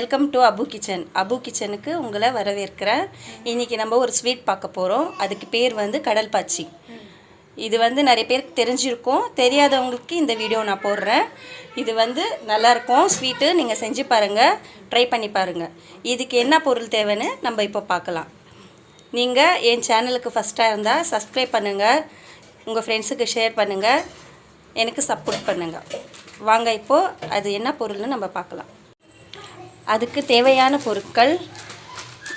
Welcome to Abu kitchen Abu கிச்சனுக்கு உங்களை வரவேற்கிறேன். இன்றைக்கி நம்ம ஒரு ஸ்வீட் பார்க்க போகிறோம் அதுக்கு பேர் வந்து கடல் பாச்சி. இது வந்து நிறைய பேருக்கு தெரிஞ்சிருக்கும். தெரியாதவங்களுக்கு இந்த வீடியோ நான் போடுறேன். இது வந்து நல்லாயிருக்கும். ஸ்வீட்டு நீங்கள் செஞ்சு பாருங்கள் ட்ரை பண்ணி பாருங்கள் இதுக்கு என்ன பொருள் தேவைன்னு நம்ம இப்போ பார்க்கலாம். நீங்கள் என் சேனலுக்கு ஃபஸ்ட்டாக இருந்தால் சப்ஸ்கிரைப் பண்ணுங்கள் உங்கள் ஃப்ரெண்ட்ஸுக்கு ஷேர் பண்ணுங்கள் எனக்கு சப்போர்ட் பண்ணுங்கள் வாங்க இப்போது அது என்ன பொருள்னு நம்ம பார்க்கலாம். அதுக்கு தேவையான பொருட்கள்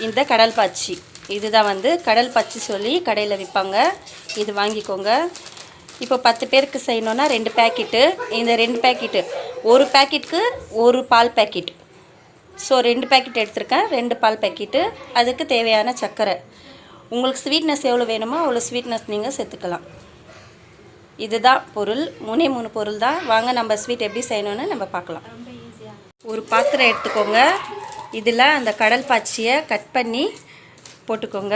இந்த கடல் பாச்சி. இதுதான் வந்து கடல் பாச்சி சொல்லி கடையில் விற்பாங்க இது வாங்கிக்கோங்க. இப்போ பத்து பேருக்கு செய்யணுன்னா ரெண்டு பேக்கெட்டு இந்த ரெண்டு பேக்கெட்டு ஒரு பேக்கெட்டுக்கு ஒரு பால் பேக்கெட் ஸோ ரெண்டு பேக்கெட் எடுத்திருக்கேன். ரெண்டு பால் பேக்கெட்டு அதுக்கு தேவையான சர்க்கரை. உங்களுக்கு ஸ்வீட்னஸ் எவ்வளோ வேணுமோ அவ்வளோ ஸ்வீட்னஸ் நீங்கள் சேர்த்துக்கலாம். இதுதான் பொருள். மூணே மூணு பொருள் தான். வாங்க நம்ம ஸ்வீட் எப்படி செய்யணும்னு நம்ம பார்க்கலாம். ஒரு பாத்திரம் எடுத்துக்கோங்க. இதில் அந்த கடல் பாச்சியை கட் பண்ணி போட்டுக்கோங்க.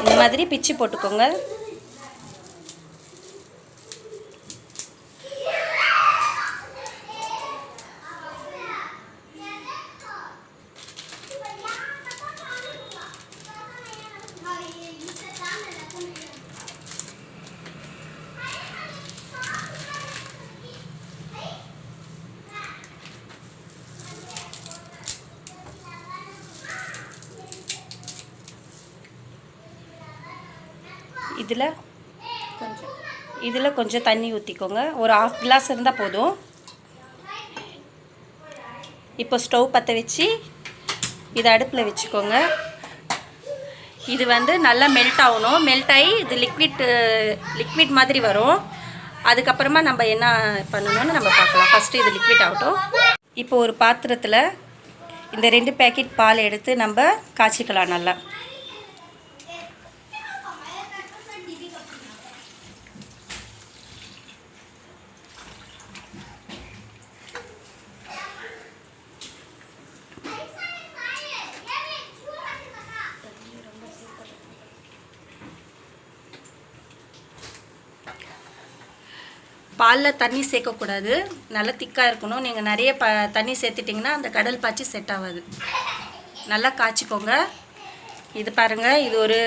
இந்த மாதிரி பிச்சு போட்டுக்கோங்க. இதில் கொஞ்சம் இதில் கொஞ்சம் தண்ணி ஊற்றிக்கோங்க ஒரு ஆஃப் கிளாஸ் இருந்தால் போதும். இப்போ ஸ்டவ் பற்ற வச்சு இதை அடுப்பில் வச்சுக்கோங்க. இது வந்து நல்லா மெல்ட் ஆகணும். மெல்ட் ஆகி இது லிக்விட் லிக்விட் மாதிரி வரும். அதுக்கப்புறமா நம்ம என்ன பண்ணணும்னு நம்ம பார்க்கலாம். ஃபஸ்ட்டு இது லிக்விட் ஆகட்டும். இப்போ ஒரு பாத்திரத்தில் இந்த ரெண்டு பேக்கெட் பால் எடுத்து நம்ம காய்ச்சிக்கலாம் நல்லா. பாலில் தண்ணி சேர்க்கக்கூடாது. நல்லா திக்காக இருக்கணும். நீங்கள் நிறைய ப தண்ணி சேர்த்துட்டிங்கன்னா அந்த கடல் பாய்ச்சி செட் ஆகாது. நல்லா காய்ச்சிக்கோங்க. இது பாருங்கள் இது ஒரு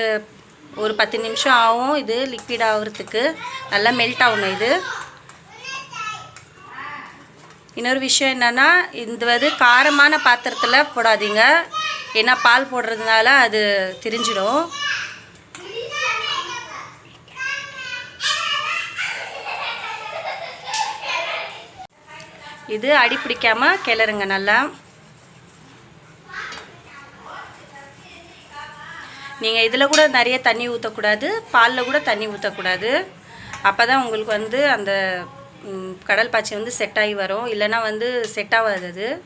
ஒரு பத்து நிமிஷம் ஆகும். இது லிக்விட் ஆகுறதுக்கு. நல்லா மெல்ட் ஆகணும் இது. இன்னொரு விஷயம் என்னென்னா இந்த வந்து காரமான பாத்திரத்தில் போடாதீங்க. ஏன்னா பால் போடுறதுனால அது திரிஞ்சிடும். இது அடி பிடிக்காம கிளறுங்க நல்லா. நீங்கள் இதில் கூட நிறைய தண்ணி ஊற்றக்கூடாது பாலில் கூட தண்ணி ஊற்றக்கூடாது அப்போ தான் உங்களுக்கு வந்து அந்த கடல் பாச்சி வந்து செட் ஆகி வரும். இல்லைன்னா வந்து செட் ஆகாது அது.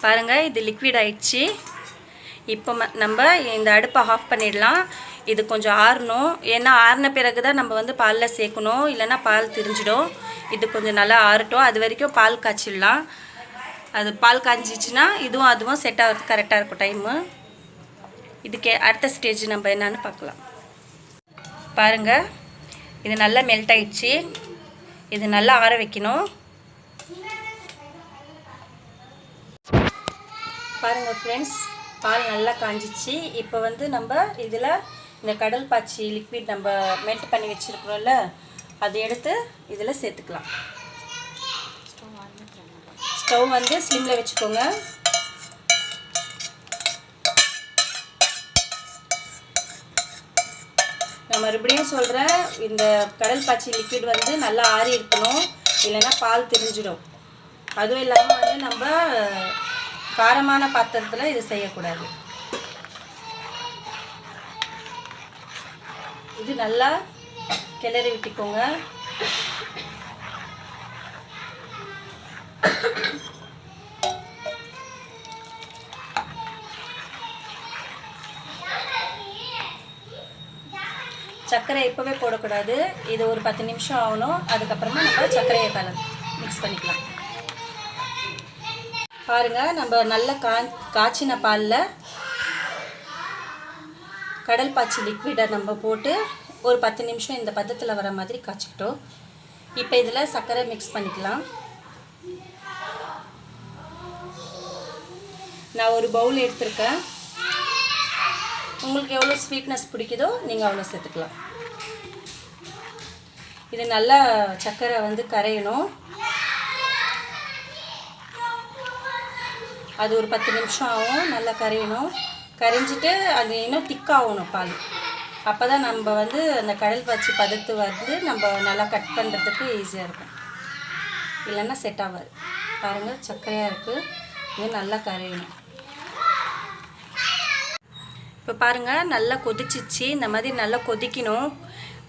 பாருங்கள் இது லிக்விட் ஆயிடுச்சு. இப்போ ம- நம்ம இந்த அடுப்பை ஆஃப் பண்ணிடலாம். இது கொஞ்சம் ஆறணும். ஏன்னா ஆறின பிறகு தான் நம்ம வந்து பாலில் சேர்க்கணும். இல்லைன்னா பால் திரிஞ்சிடும். இது கொஞ்சம் நல்லா ஆறட்டும். அது வரைக்கும் பால் காய்ச்சிடலாம். அது பால் காய்ஞ்சிச்சின்னா இதுவும் அதுவும் செட் ஆகிறது கரெக்டாக இருக்கும் டைமு இதுக்கு அடுத்த ஸ்டேஜ் நம்ம என்னன்னு பார்க்கலாம். பாருங்கள் இது நல்லா மெல்ட் ஆயிடுச்சு. இது நல்லா ஆற வைக்கணும். பாருங்கள் ஃப்ரெண்ட்ஸ் பால் நல்லா காஞ்சிச்சு இப்போ வந்து நம்ம இதில் இந்த கடல் பாச்சி லிக்விட் நம்ம மெல்ட் பண்ணி வச்சுருக்குறோம்ல அதை எடுத்து இதில் சேர்த்துக்கலாம். ஸ்டவ் வந்து ஸ்லிமில் வச்சுக்கோங்க. நான் மறுபடியும் சொல்கிறேன் இந்த கடல் பாச்சி லிக்விட் வந்து நல்லா ஆறி இருக்கணும் இல்லைன்னா பால் திரிஞ்சிடும். அதுவும் இல்லாமல் வந்து நம்ம காரமான பாத்திரத்தில் இது செய்யக்கூடாது. இது நல்லா கிளறி விட்டுக்கோங்க. சர்க்கரை இப்போவே போடக்கூடாது. இது ஒரு பத்து நிமிஷம் ஆகணும். அதுக்கப்புறமா நம்ம சர்க்கரையை கலந்து மிக்ஸ் பண்ணிக்கலாம். பாருங்கள் நம்ம நல்ல கா காய்ச்சின பாலில் கடல் பாச்சி லிக்விடை நம்ம போட்டு ஒரு பத்து நிமிஷம் இந்த பதத்தில் வர மாதிரி காய்ச்சிக்கிட்டோம். இப்போ இதில் சர்க்கரை மிக்ஸ் பண்ணிக்கலாம். நான் ஒரு பவுல் எடுத்திருக்கேன். உங்களுக்கு எவ்வளோ ஸ்வீட்னஸ் பிடிக்குதோ நீங்கள் அவ்வளோ சேர்த்துக்கலாம். இது நல்லா சர்க்கரை வந்து கரையணும். அது ஒரு பத்து நிமிஷம் ஆகும் நல்லா கரையணும். கரைஞ்சிட்டு அது இன்னும் திக்காகணும் பால். அப்போ தான் நம்ம வந்து அந்த கடல் பாய்ச்சி பதத்து வந்து நம்ம நல்லா கட் பண்ணுறதுக்கு ஈஸியாக இருக்கும். இல்லைன்னா செட் ஆகாது. பாருங்கள் சர்க்கரையாக இருக்குது இது நல்லா கரையணும். இப்போ பாருங்கள் நல்லா கொதிச்சிச்சு. இந்த மாதிரி நல்லா கொதிக்கணும்.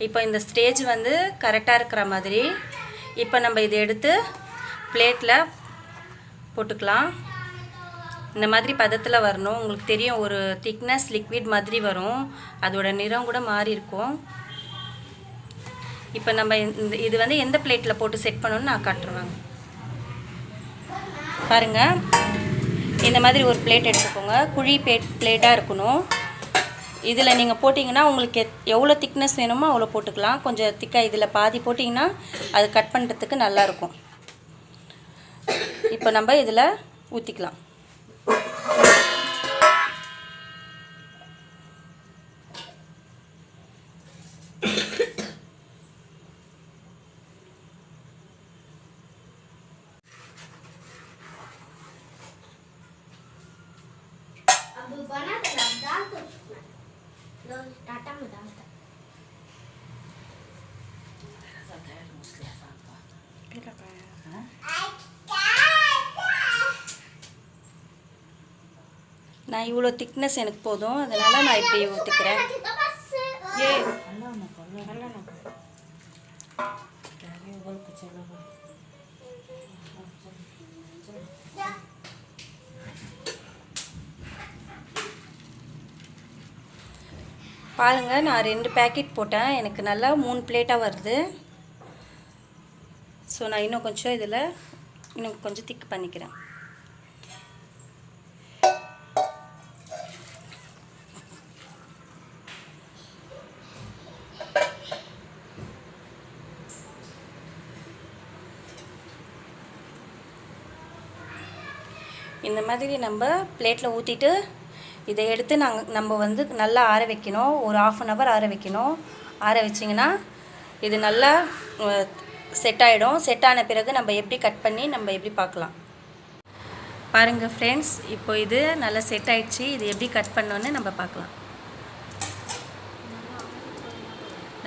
இப்போ இந்த ஸ்டேஜ் வந்து கரெக்டாக இருக்கிற மாதிரி. இப்போ நம்ம இதை எடுத்து பிளேட்டில் போட்டுக்கலாம். இந்த மாதிரி பதத்தில் வரணும். உங்களுக்கு தெரியும் ஒரு திக்னஸ் லிக்விட் மாதிரி வரும். அதோட நிறம் கூட மாறி இருக்கும். இப்போ நம்ம இந்த இது வந்து எந்த பிளேட்டில் போட்டு செட் பண்ணணும்னு நான் காட்டுருவாங்க பாருங்கள் இந்த மாதிரி ஒரு பிளேட் எடுத்துக்கோங்க. குழி பிளேட் பிளேட்டாக இருக்கணும். இதில் நீங்கள் போட்டிங்கன்னா உங்களுக்கு எத் எவ்வளோ திக்னஸ் வேணுமோ அவ்வளோ போட்டுக்கலாம். கொஞ்சம் திக்காக இதில் பாதி போட்டிங்கன்னா அது கட் பண்ணுறதுக்கு நல்லாயிருக்கும் இப்போ நம்ம இதில் ஊற்றிக்கலாம் अब बना था दाल तो टाटा में நான் இவ்வளோ திக்னஸ் எனக்கு போதும். அதனால் நான் இப்படி ஊற்றிக்கிறேன் ஏ பாருங்கள் நான் ரெண்டு பேக்கெட் போட்டேன். எனக்கு நல்லா மூணு பிளேட்டாக வருது. ஸோ நான் இன்னும் கொஞ்சம் இதில் இன்னும் கொஞ்சம் திக் பண்ணிக்கிறேன். இந்த மாதிரி நம்ம பிளேட்டில் ஊற்றிட்டு இதை எடுத்து நாங்கள் நம்ம வந்து நல்லா ஆற வைக்கணும். ஒரு ஆஃப் அன் ஹவர் ஆற வைக்கணும். ஆற வச்சிங்கன்னா இது நல்லா செட் ஆகிடும் செட் ஆன பிறகு நம்ம எப்படி கட் பண்ணி நம்ம எப்படி பார்க்கலாம். பாருங்கள் ஃப்ரெண்ட்ஸ் இப்போ இது நல்லா செட் ஆயிடுச்சு. இது எப்படி கட் பண்ணோன்னு நம்ம பார்க்கலாம்.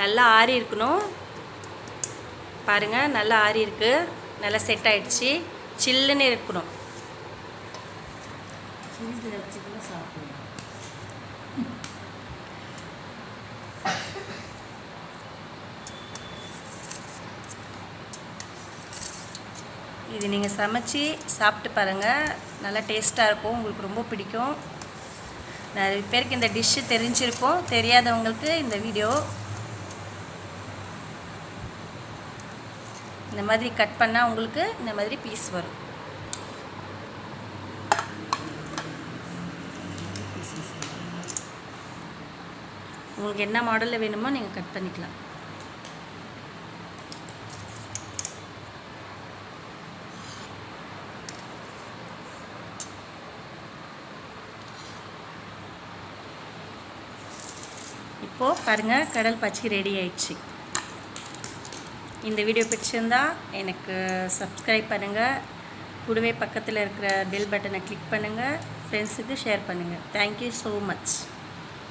நல்லா ஆறி இருக்கணும். பாருங்கள் நல்லா ஆறி இருக்குது நல்லா செட் ஆகிடுச்சி சில்லுன்னு இருக்கணும். இது நீங்கள் சமைச்சு சாப்பிட்டு பாருங்கள் நல்லா டேஸ்ட்டாக இருக்கும். உங்களுக்கு ரொம்ப பிடிக்கும். நிறைய பேருக்கு இந்த டிஷ்ஷு தெரிஞ்சிருக்கும். தெரியாதவங்களுக்கு இந்த வீடியோ இந்த மாதிரி கட் பண்ணால் உங்களுக்கு இந்த மாதிரி பீஸ் வரும். உங்களுக்கு என்ன மாடலில் வேணுமோ நீங்கள் கட் பண்ணிக்கலாம். இப்போது பாருங்கள் கடல் பச்சை ரெடி ஆயிடுச்சு. இந்த வீடியோ பிடிச்சிருந்தா எனக்கு சப்ஸ்கிரைப் பண்ணுங்கள் கூடவே பக்கத்தில் இருக்கிற பெல் பட்டனை கிளிக் பண்ணுங்கள் ஃப்ரெண்ட்ஸுக்கு ஷேர் பண்ணுங்கள் தேங்க்யூ ஸோ மச்